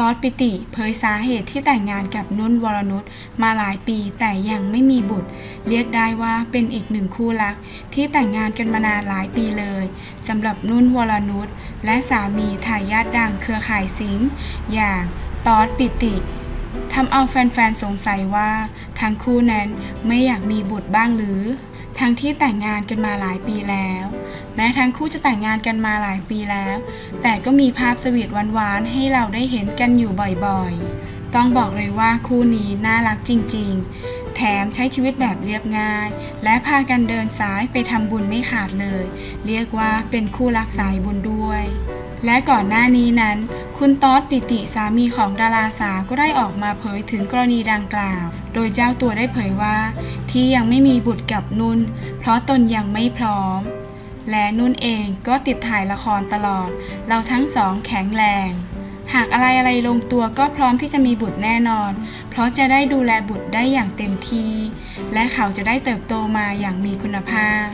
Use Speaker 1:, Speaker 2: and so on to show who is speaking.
Speaker 1: ตอดปิติเผยสาเหตุที่แต่งงานกับนุ่นวรนุชมาหลายปีแต่ยังไม่มีบุตร เรียกได้ว่าเป็นอีกหนึ่งคู่รัก ที่แต่งงานกันมานานหลายปีเลยสำหรับนุ่นวรนุชและสามีทายาทดังเครือข่ายซิงอย่างตอดปิติทำเอาแฟนๆสงสัยว่าทั้งคู่นั้นไม่อยากมีบุตรบ้างหรือ ทั้งที่แต่งงานกันมาหลายปีแล้ว ม้ทั้งคู่จะแต่งงานกันมาหลายปีแล้ว แต่ก็มีภาพสวีทหวานๆ ให้เราได้เห็นกันอยู่บ่อยๆ ต้องบอกเลยว่าคู่นี้น่ารักจริงๆ แถมใช้ชีวิตแบบเรียบง่าย และพากันเดินสายไปทำบุญไม่ขาดเลย เรียกว่าเป็นคู่รักสายบุญด้วยและก่อนหน้านี้นั้น คุณต๊อดปิติสามีของดาราสาวก็ได้ออกมาเผยถึงกรณีดังกล่าว โดยเจ้าตัวได้เผยว่า ที่ยังไม่มีบุตรกับนุ่น เพราะตนยังไม่พร้อม และนุ่นเองก็ติดถ่ายละครตลอด เราทั้งสองแข็งแรง หากอะไรอะไรลงตัวก็พร้อมที่จะมีบุตรแน่นอน เพราะจะได้ดูแลบุตรได้อย่างเต็มที่ และเขาจะได้เติบโตมาอย่างมีคุณภาพ